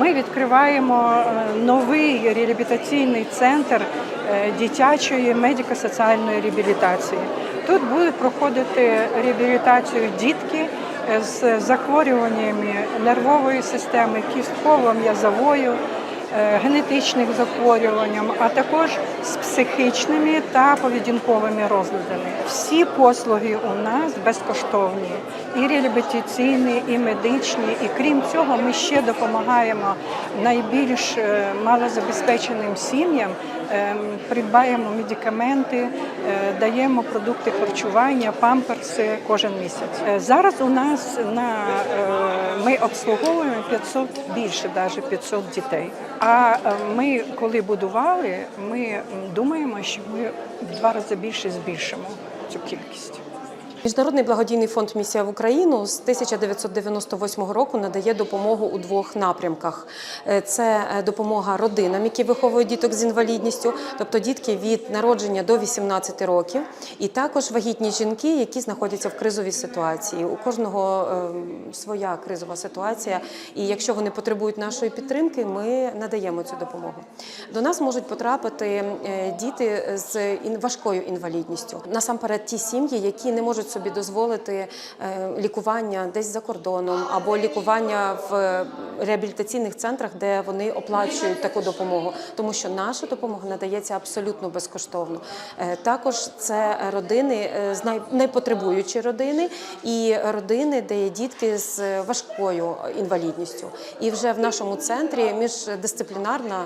Ми відкриваємо е, новий реабілітаційний центр е, дитячої медико-соціальної реабілітації. Тут будуть проходити реабілітацію дітки е, з захворюваннями нервової системи, кістково-м'язовою, генетичних захворюванням, а також з психічними та поведінковими розладами. Всі послуги у нас безкоштовні, і реабілітаційні, і медичні. І крім цього, ми ще допомагаємо найбільш е, малозабезпеченим сім'ям. Ем, Придбаємо медикаменти, е, даємо продукти харчування, памперси кожен місяць. Е, Зараз у нас на е, ми обслуговуємо 500 більше, навіть 500 дітей. А е, ми, коли будували, ми думаємо, що ми в два рази більше збільшимо цю кількість. Міжнародний благодійний фонд Місія в Україну з 1998 року надає допомогу у двох напрямках: Е, це е, допомога родинам, які виховують діток з інвалідністю, тобто дітки від народження до 18 років, і також вагітні жінки, які знаходяться в кризовій ситуації. У кожного е, своя кризова ситуація, і якщо вони потребують нашої підтримки, ми надаємо цю допомогу. До нас можуть потрапити е, діти з важкою інвалідністю. Насамперед, ті сім'ї, які не можуть собі дозволити е, лікування десь за кордоном або лікування в реабілітаційних центрах, де вони оплачують таку допомогу, тому що наша допомога надається абсолютно безкоштовно. Е, Також це родини е, з найпотребуючі родини і родини, де є дітки з важкою інвалідністю. І вже в нашому центрі міждисциплінарна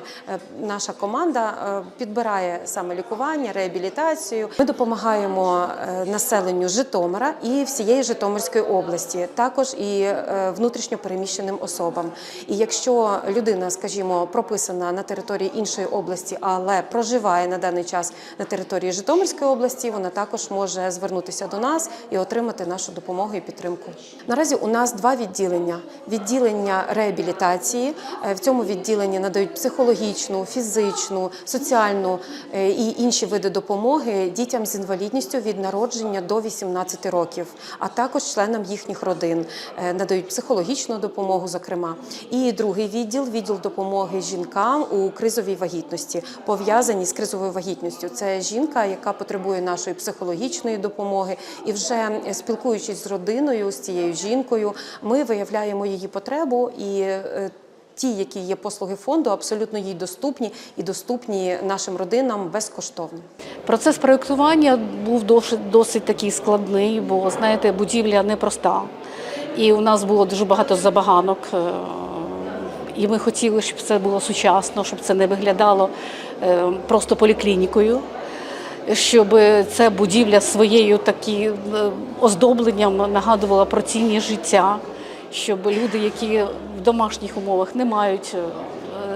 наша команда підбирає саме лікування, реабілітацію. Ми допомагаємо населенню Житомира і всієї Житомирської області, також і е, внутрішньо переміщеним особам. І якщо людина, скажімо, прописана на території іншої області, але проживає на даний час на території Житомирської області, вона також може звернутися до нас і отримати нашу допомогу і підтримку. Наразі у нас два відділення: відділення реабілітації. Е, В цьому відділенні надають психологічну, фізичну, соціальну е, і інші види допомоги дітям з інвалідністю від народження до 18 років, а також членам їхніх родин Е, надають психологічну допомогу, зокрема. І другий відділ відділ допомоги жінкам у кризовій вагітності, пов'язані з кризовою вагітністю. Це жінка, яка потребує нашої психологічної допомоги, і вже е, спілкуючись з родиною, з цією жінкою, ми виявляємо її потребу і. е, Ті, які є послуги фонду, абсолютно їй доступні і доступні нашим родинам безкоштовно. Процес проєктування був досить, досить такий складний, бо знаєте, будівля непроста. І у нас було дуже багато забаганок. е, І ми хотіли, щоб це було сучасно, щоб це не виглядало е, просто поліклінікою, щоб ця будівля своєю такі е, оздобленням нагадувала про цінність життя, щоб люди, які в домашніх умовах не мають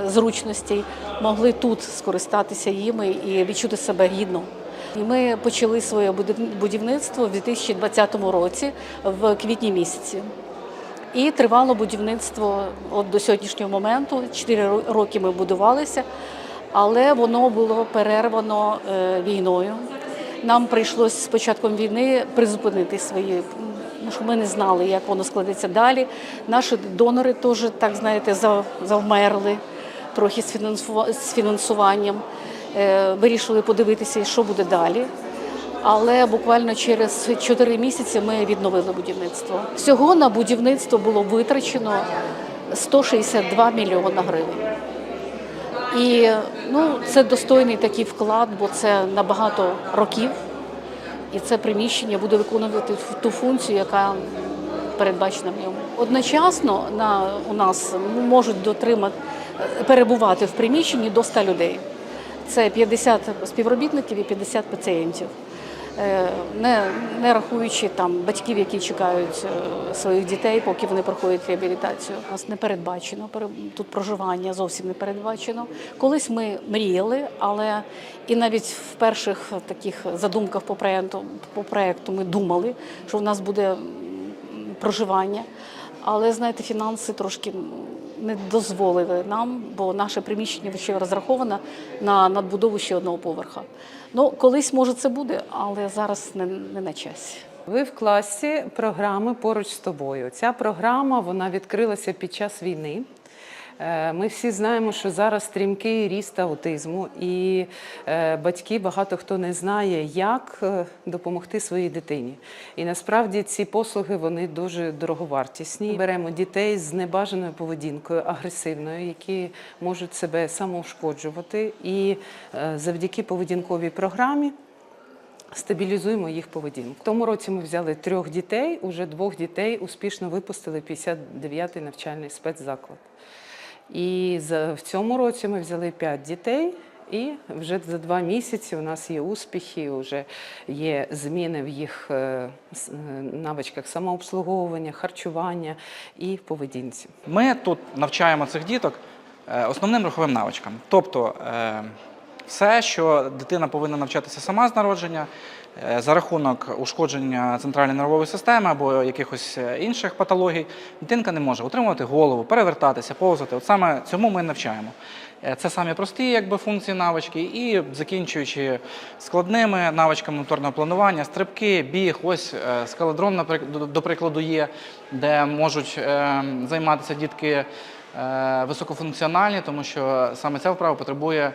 зручностей, могли тут скористатися їми і відчути себе гідно. І ми почали своє будівництво в 2020 році в квітні місяці. І тривало будівництво от до сьогоднішнього моменту. Чотири ро- роки ми будувалися, але воно було перервано е, війною. Нам прийшлося з початком війни призупинити свої, тому що ми не знали, як воно складеться далі. Наші донори теж, так знаєте, завмерли трохи з фінансуванням. Е, Вирішили подивитися, що буде далі. Але буквально через 4 місяці ми відновили будівництво. Всього на будівництво було витрачено 162 мільйона гривень. І ну, це достойний такий вклад, бо це на багато років. І це приміщення буде виконувати ту функцію, яка передбачена в ньому. Одночасно на, у нас можуть дотримати, перебувати в приміщенні до 100 людей. Це 50 співробітників і 50 пацієнтів. Е, Не, не рахуючи там батьків, які чекають е, своїх дітей, поки вони проходять реабілітацію. У нас не передбачено тут проживання зовсім не передбачено. Колись ми мріяли, але і навіть в перших таких задумках по проєкту, по проєкту ми думали, що в нас буде проживання. Але знаєте, фінанси трошки не дозволили нам, бо наше приміщення ще розраховане на надбудову ще одного поверха. Ну, колись може це буде, але зараз не, не на часі. Ви в класі програми поруч з тобою. Ця програма вона відкрилася під час війни. Е, Ми всі знаємо, що зараз стрімкий ріст аутизму, і е, батьки багато хто не знає, як е, допомогти своїй дитині. І насправді ці послуги вони дуже дороговартісні. Беремо дітей з небажаною поведінкою, агресивною, які можуть себе самоушкоджувати. І завдяки поведінковій програмі стабілізуємо їх поведінку. В тому році ми взяли трьох дітей, уже двох дітей успішно випустили 59-й навчальний спецзаклад. І за- в цьому році ми взяли п'ять дітей. І вже за два місяці у нас є успіхи, вже є зміни в їх е, е, навичках самообслуговування, харчування і поведінці. Ми тут навчаємо цих діток е, основним руховим навичкам. Тобто все, що дитина повинна навчатися сама з народження, е, за рахунок ушкодження центральної нервової системи або якихось е, інших патологій, дитинка не може утримувати голову, перевертатися, повзати. От саме цьому ми навчаємо. Е, Це самі прості якби, функції навички, і закінчуючи складними навичками моторного планування, стрибки, біг, ось скалодром, до- прикладу, є, де можуть займатися дітки високофункціональні, тому що саме ця вправа потребує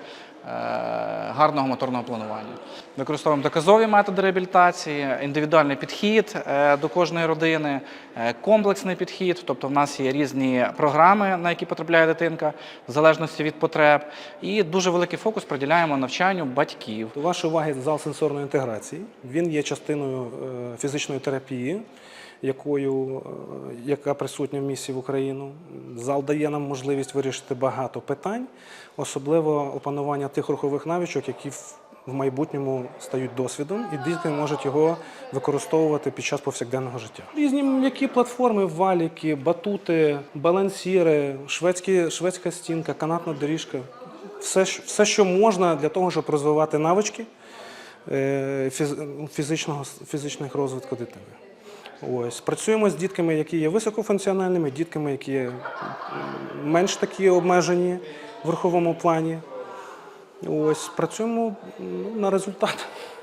гарного моторного планування. Використовуємо доказові методи реабілітації, індивідуальний підхід е, до кожної родини, е, комплексний підхід. Тобто, в нас є різні програми, на які потрапляє дитинка, в залежності від потреб. І дуже великий фокус приділяємо навчанню батьків. До вашої уваги зал сенсорної інтеграції. Він є частиною е, фізичної терапії, якою, е, яка присутня в місті в Україну. Зал дає нам можливість вирішити багато питань, особливо опанування тих рухових навичок, які в майбутньому стають досвідом, і діти можуть його використовувати під час повсякденного життя. Різні м'які платформи, валіки, батути, балансіри, шведські, шведська стінка, канатна доріжка все, все, що можна для того, щоб розвивати навички е, фіз- фізичного, фізичних розвитку дитини. Ось. Працюємо з дітками, які є високофункціональними, дітками, які менш такі обмежені в руховому плані. Ось. Працюємо ну, на результат.